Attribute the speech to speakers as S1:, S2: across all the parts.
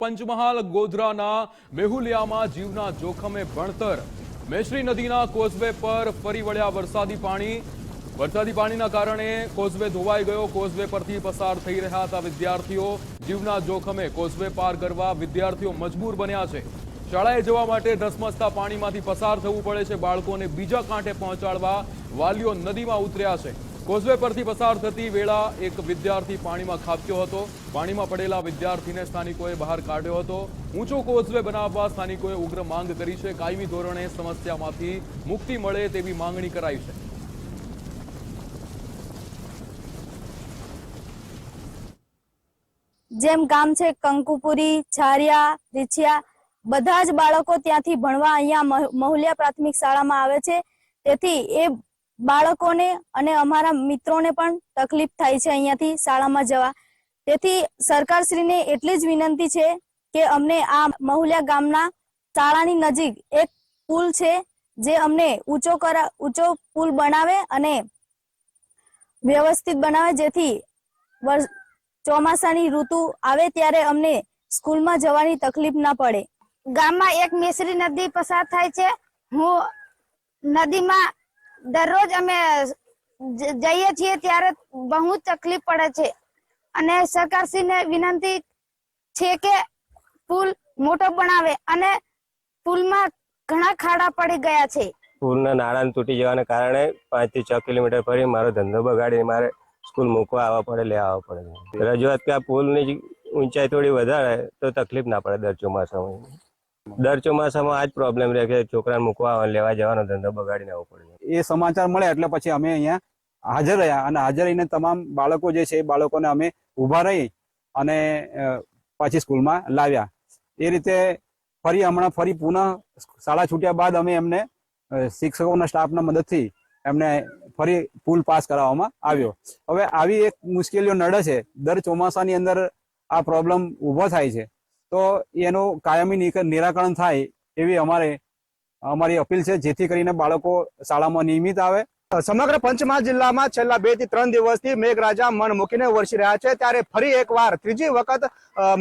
S1: પંચમહાલ, ગોધરાના મેહુલિયામાં જીવના જોખમે ભણતર. મેશ્રી નદીના કોઝવે પર ફરી વળ્યા વરસાદી પાણી. વરસાદી પાણીના કારણે કોઝવે ધોવાઈ ગયો. કોઝવે પરથી પસાર થઈ રહ્યા હતા વિદ્યાર્થીઓ. જીવના જોખમે કોઝવે પાર કરવા વિદ્યાર્થીઓ મજબૂર બન્યા છે. શાળાએ જવા માટે ધસમસતા પાણીમાંથી પસાર થવું પડે છે. બાળકોને બીજા કાંઠે પહોંચાડવા વાલીઓ નદીમાં ઉતર્યા છે. કોઝવે પરથી પસાર થતી વેળા એક વિદ્યાર્થી પાણીમાં ખાબક્યો હતો. પાણીમાં પડેલા વિદ્યાર્થીને સ્થાનિકોએ બહાર કાઢ્યો હતો. ઊંચો કોઝવે બનાવવા સ્થાનિકોએ ઉગ્ર માંગ કરી છે. કાયમી ધોરણે સમસ્યામાંથી મુક્તિ મળે તેવી માંગણી કરાઈ છે.
S2: જેમ ગામ છે કંકુપુરી, છારિયા, રીછિયા, બધા જ બાળકો ત્યાંથી ભણવા અહીંયા મહ- મહુલિયા પ્રાથમિક શાળામાં આવે છે. તેથી એ બાળકોને અને અમારા મિત્રોને પણ તકલીફ થાય છે અહીંયાથી શાળામાં જવા. તેથી સરકારશ્રીને એટલી જ વિનંતી છે કે અમને આ મહુલિયા ગામના શાળાની નજીક એક પુલ છે જે અમને ઊંચો કરા, ઊંચો પુલ બનાવે અને વ્યવસ્થિત બનાવે. જેથી ચોમાસાની ઋતુ આવે ત્યારે અમને સ્કૂલમાં જવાની તકલીફ ના પડે.
S3: ગામમાં એક મિશ્રી નદી પસાર થાય છે. હું નદીમાં દરરોજ અમે જઈએ છીએ ત્યારે બહુ તકલીફ પડે છે. અને સરકારશ્રીને વિનંતી છે કે પુલ મોટો બનાવે અને પુલમાં ઘણા ખાડા પડી ગયા છે.
S4: પુલના નાળા તૂટી જવાને કારણે પાંચથી છ કિલોમીટર ફરી મારો ધંધો બગાડીને મારે સ્કૂલ મૂકવા આવવા પડે, લેવા આવવા પડે. રજૂઆત કે આ પુલની ઊંચાઈ થોડી વધારે તો તકલીફ ના પડે દર ચોમાસામાં. દર ચોમાસામાં આ જ પ્રોબ્લેમ રહે કે છોકરાને મૂકવા લેવા જવાનો ધંધો બગાડીને આવવો પડે
S5: એ સમાચાર મળે એટલે પછી અમે અહીંયા હાજર રહ્યા અને હાજર રહીને તમામ બાળકો જે છે એ બાળકોને અમે ઊભા રહી અને પાછી સ્કૂલમાં લાવ્યા. એ રીતે ફરી હમણાં ફરી પુનઃ શાળા છૂટ્યા બાદ અમે એમને શિક્ષકોના સ્ટાફના મદદથી એમને ફરી પુલ પાસ કરાવવામાં આવ્યો. હવે આવી એક મુશ્કેલીઓ નડે છે. દર ચોમાસાની અંદર આ પ્રોબ્લેમ ઊભો થાય છે. તો એનું કાયમી નિરાકરણ થાય એવી અમારે, અમારી અપીલ છે, જેથી કરીને બાળકો શાળામાં નિયમિત આવે.
S6: સમગ્ર પંચમહાલ જિલ્લામાં છેલ્લા બેથી ત્રણ દિવસથી મેઘરાજા મન મૂકીને વરસી રહ્યા છે. ત્યારે ફરી એકવાર, ત્રીજી વખત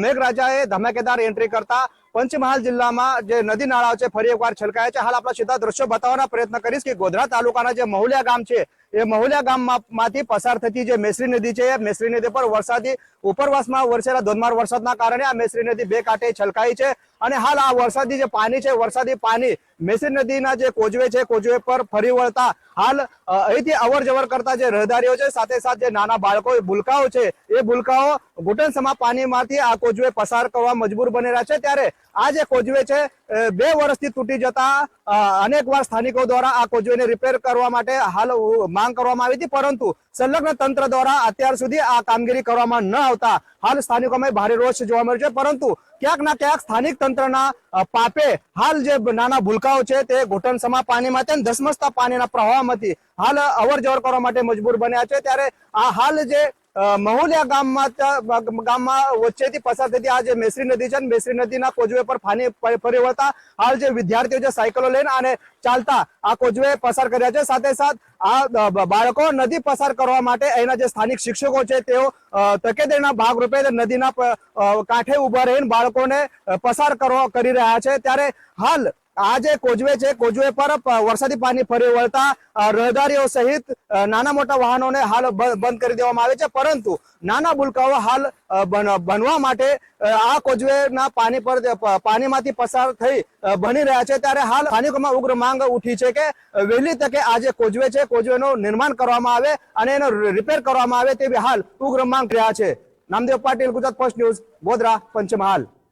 S6: મેઘરાજાએ ધમાકેદાર એન્ટ્રી કરતા પંચમહાલ જિલ્લામાં જે નદી નાળાઓ છે, ફરી એકવાર છલકાયા છે. હાલ આપણા સીધા દ્રશ્યો બતાવવાના પ્રયત્ન કરીશ કે ગોધરા તાલુકાના જે મહુલિયા ગામ છે એ મહુલિયા ગામમાંથી પસાર થતી જે મેસરી નદી છે મેસરી નદી પર વરસાદી ઉપરવાસમાં વરસેલા ધોધમાર વરસાદના કારણે આ મેસરી નદી બે કાંઠે છલકાઈ છે. અને હાલ આ વરસાદી જે પાણી છે, વરસાદી પાણી મેસરી નદીના જે કોજવે છે કોજવે પર ફરી વળતા હાલ અહીંથી અવર જવર કરતા જે રહેદારીઓ છે, સાથે સાથે જે નાના બાળકો ભૂલકાઓ છે, એ ભૂલકાઓ ઘૂંટણસમા પાણીમાંથી આ કોજવે પસાર કરવા મજબૂર બની રહ્યા છે. ત્યારે આ જે કોજવે છે બે વર્ષથી તૂટી જતા અનેક વાર સ્થાનિકો દ્વારા આ કોજવેને રિપેર કરવા માટે હાલ માંગ કરવામાં આવી હતી. પરંતુ સંલગ્ન તંત્ર દ્વારા અત્યાર સુધી આ કામગીરી કરવામાં ન આવતા હાલ સ્થાનિકોમાં ભારે રોષ જોવા મળ્યો છે. પરંતુ ક્યાંક ના ક્યાંક સ્થાનિક તંત્રના પાપે હાલ જે નાના ભૂલકાઓ છે તે ઘૂંટણસમા પાણીમાંથી અને ધસમસતા પાણીના પ્રવાહમાંથી હાલ અવર જવર કરવા માટે મજબૂર બન્યા છે. ત્યારે આ હાલ જે મહુલિયા ગામમાં ગામમાં વચ્ચેથી પસાર થતી આ જે મેસરી નદી છે મેસરી નદીના કોજવે પર ફાની ફરી વળતા હાલ જે વિદ્યાર્થીઓ જે સાયકલો લઈને અને ચાલતા આ કોજવે પસાર કર્યા છે. સાથે સાથ આ બાળકો નદી પસાર કરવા માટે અહીંના જે સ્થાનિક શિક્ષકો છે તેઓ તકેદારીના ભાગરૂપે નદીના કાંઠે ઊભા રહીને બાળકોને પસાર કરવા કરી રહ્યા છે. ત્યારે હાલ આ જે કોજવે છે, કોજવે પર વરસાદી પાણી ફરી વળતા રહેદારીઓ સહિત નાના મોટા વાહનોને હાલ બંધ કરી દેવામાં આવે છે. પરંતુ નાના બુલકાઓ હાલ બનવા માટે આ કોજવેના પાણી પર પાણીમાંથી પસાર થઈ બની રહ્યા છે. ત્યારે હાલ સ્થાનિકોમાં ઉગ્ર માંગ ઉઠી છે કે વહેલી તકે આ જે કોજવે છે, કોજવેનું નિર્માણ કરવામાં આવે અને એનો રિપેર કરવામાં આવે તેવી હાલ ઉગ્ર માંગ રહ્યા છે. Namdev Patil, Gujarat first news Godhra, Panchmahal.